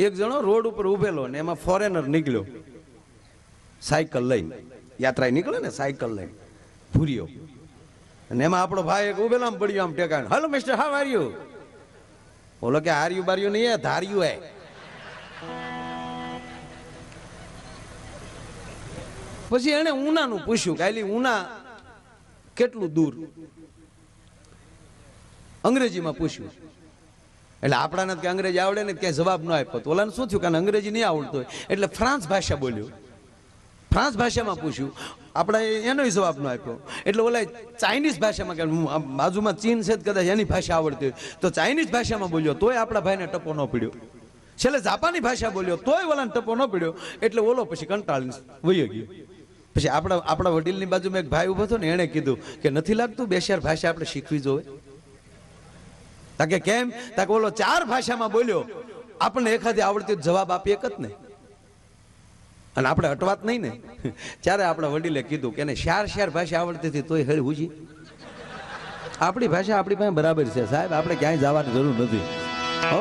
એક જણો રોડ ઉપર ઉભેલો ને એમાં ફોરેનર નીકળ્યો. સાયકલ લઈને. યાત્રા નીકળે ને સાયકલ લઈને. ભૂર્યો. અને એમાં આપણો ભાઈ એક ઉભેલો પડ્યો આમ ટેકાણ hello mister how are you બોલો કે, હાર્યું બાર્યું નહીં હે, ધાર્યું હે. પછી એને ઉનાનું પૂછ્યું કે ઉના કેટલું દૂર? અંગ્રેજીમાં પૂછ્યું. એટલે આપણાને કે અંગ્રેજી આવડે ને ક્યાંય જવાબ ન આપ્યો તો. ઓલાને શું થયું કારણ અંગ્રેજી નહીં આવડતો હોય? એટલે ફ્રાન્સ ભાષા બોલ્યું. ફ્રાન્સ ભાષામાં પૂછ્યું. આપણે એનો જવાબ ન આપ્યો. એટલે ઓલા ચાઇનીઝ ભાષામાં કે હું બાજુમાં ચીન છે કદાચ એની ભાષા આવડતી હોય. તો ચાઇનીઝ ભાષામાં બોલ્યો, તોય આપણા ભાઈને ટપો ન પડ્યો. છેલ્લે જાપાની ભાષા બોલ્યો, તોય ઓલાને ટપો ન પડ્યો. એટલે ઓલો પછી કંટાળીને વયો ગયો. પછી આપણા આપણા વડીલની બાજુમાં એક ભાઈ ઊભો હતો ને, એણે કીધું કે નથી લાગતું બે ચાર ભાષા આપણે શીખવી જોઈએ? તાકે કેમ? તાકે બોલો ચાર ભાષામાં બોલ્યો, આપણને એખાદી આવડતી જવાબ આપીએ એક જ ને. અને આપણે અટવાત નહીં ને. ત્યારે આપણા વડીલે કીધું કે એને શાર શાર ભાષા આવડતી હતી તોય હેળ હુજી. આપણી ભાષા આપણી પાસે બરાબર છે સાહેબ, આપણે ક્યાંય જવાની જરૂર નથી. હો?